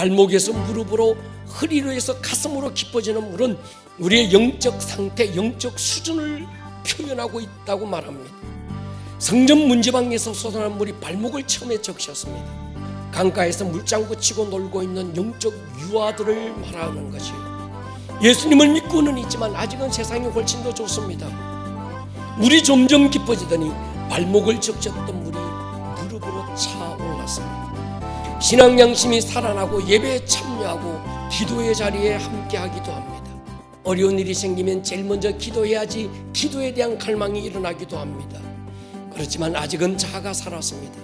발목에서 무릎으로 허리로 해서 가슴으로 깊어지는 물은 우리의 영적 상태, 영적 수준을 표현하고 있다고 말합니다. 성전 문제방에서 쏟아난 물이 발목을 처음에 적셨습니다. 강가에서 물장구 치고 놀고 있는 영적 유아들을 말하는 것이요. 예수님을 믿고는 있지만 아직은 세상이 훨씬 더 좋습니다. 물이 점점 깊어지더니 발목을 적셨던 물이 무릎으로 차올랐습니다. 신앙 양심이 살아나고 예배에 참여하고 기도의 자리에 함께하기도 합니다. 어려운 일이 생기면 제일 먼저 기도해야지 기도에 대한 갈망이 일어나기도 합니다. 그렇지만 아직은 자아가 살았습니다.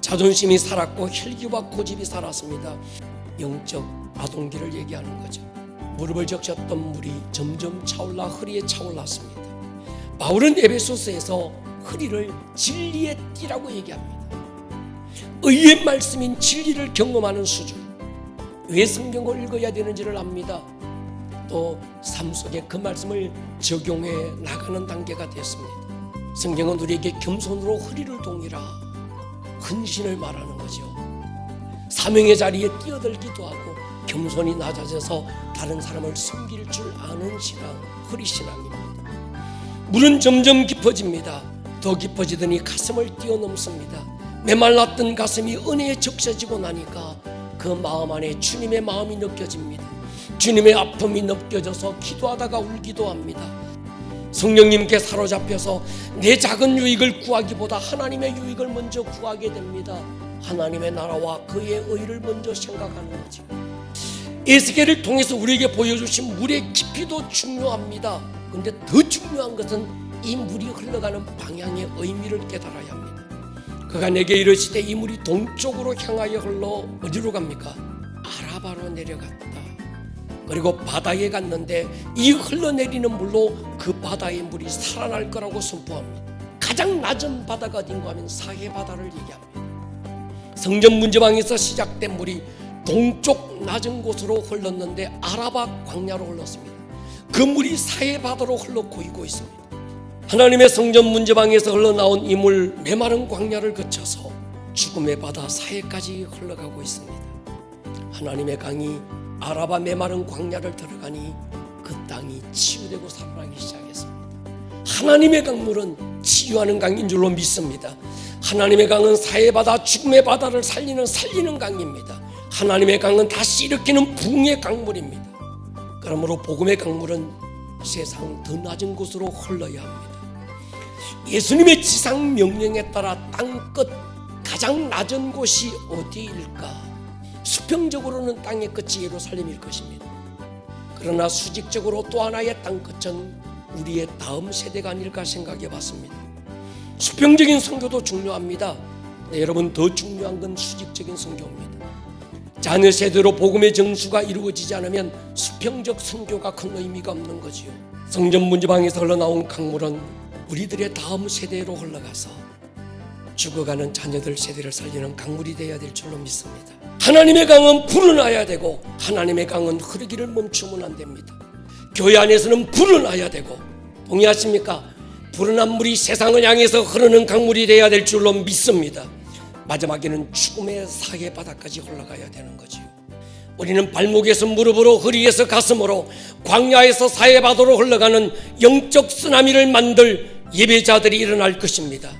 자존심이 살았고 혈기와 고집이 살았습니다. 영적 아동기를 얘기하는 거죠. 무릎을 적셨던 물이 점점 차올라 허리에 차올랐습니다. 바울은 에베소서에서 허리를 진리의 띠라고 얘기합니다. 의의 말씀인 진리를 경험하는 수준. 왜 성경을 읽어야 되는지를 압니다. 또 삶 속에 그 말씀을 적용해 나가는 단계가 됐습니다. 성경은 우리에게 겸손으로 허리를 동이라 헌신을 말하는 거죠. 사명의 자리에 뛰어들기도 하고 겸손히 낮아져서 다른 사람을 섬길 줄 아는 신앙, 허리 신앙입니다. 물은 점점 깊어집니다. 더 깊어지더니 가슴을 뛰어넘습니다. 메말랐던 가슴이 은혜에 적셔지고 나니까 그 마음 안에 주님의 마음이 느껴집니다. 주님의 아픔이 느껴져서 기도하다가 울기도 합니다. 성령님께 사로잡혀서 내 작은 유익을 구하기보다 하나님의 유익을 먼저 구하게 됩니다. 하나님의 나라와 그의 의를 먼저 생각하는 거죠. 에스겔을 통해서 우리에게 보여주신 물의 깊이도 중요합니다. 근데 더 중요한 것은 이 물이 흘러가는 방향의 의미를 깨달아야 합니다. 그가 내게 이르시되 이 물이 동쪽으로 향하여 흘러 어디로 갑니까? 아라바로 내려갔다. 그리고 바다에 갔는데 이 흘러내리는 물로 그 바다의 물이 살아날 거라고 선포합니다. 가장 낮은 바다가 어딘가 하면 사해 바다를 얘기합니다. 성전 문제방에서 시작된 물이 동쪽 낮은 곳으로 흘렀는데 아라바 광야로 흘렀습니다. 그 물이 사해 바다로 흘러 고이고 있습니다. 하나님의 성전 문제방에서 흘러나온 이물 메마른 광야를 거쳐서 죽음의 바다 사해까지 흘러가고 있습니다. 하나님의 강이 아라바 메마른 광야를 들어가니 그 땅이 치유되고 살아나기 시작했습니다. 하나님의 강물은 치유하는 강인 줄로 믿습니다. 하나님의 강은 사해 바다, 죽음의 바다를 살리는 살리는 강입니다. 하나님의 강은 다시 일으키는 붕의 강물입니다. 그러므로 복음의 강물은 세상 더 낮은 곳으로 흘러야 합니다. 예수님의 지상 명령에 따라 땅 끝 가장 낮은 곳이 어디일까? 수평적으로는 땅의 끝이 예루살렘일 것입니다. 그러나 수직적으로 또 하나의 땅 끝은 우리의 다음 세대가 아닐까 생각해 봤습니다. 수평적인 선교도 중요합니다. 네, 여러분 더 중요한 건 수직적인 선교입니다. 자녀 세대로 복음의 정수가 이루어지지 않으면 수평적 선교가 큰 의미가 없는 거지요. 성전 문제방에서 흘러나온 강물은 우리들의 다음 세대로 흘러가서 죽어가는 자녀들 세대를 살리는 강물이 되어야 될 줄로 믿습니다. 하나님의 강은 불어나야 되고 하나님의 강은 흐르기를 멈추면 안 됩니다. 교회 안에서는 불어나야 되고 동의하십니까? 불어난 물이 세상을 향해서 흐르는 강물이 되어야 될 줄로 믿습니다. 마지막에는 죽음의 사해 바다까지 올라가야 되는 거지요. 우리는 발목에서 무릎으로 허리에서 가슴으로 광야에서 사해 바다로 흘러가는 영적 쓰나미를 만들 예배자들이 일어날 것입니다.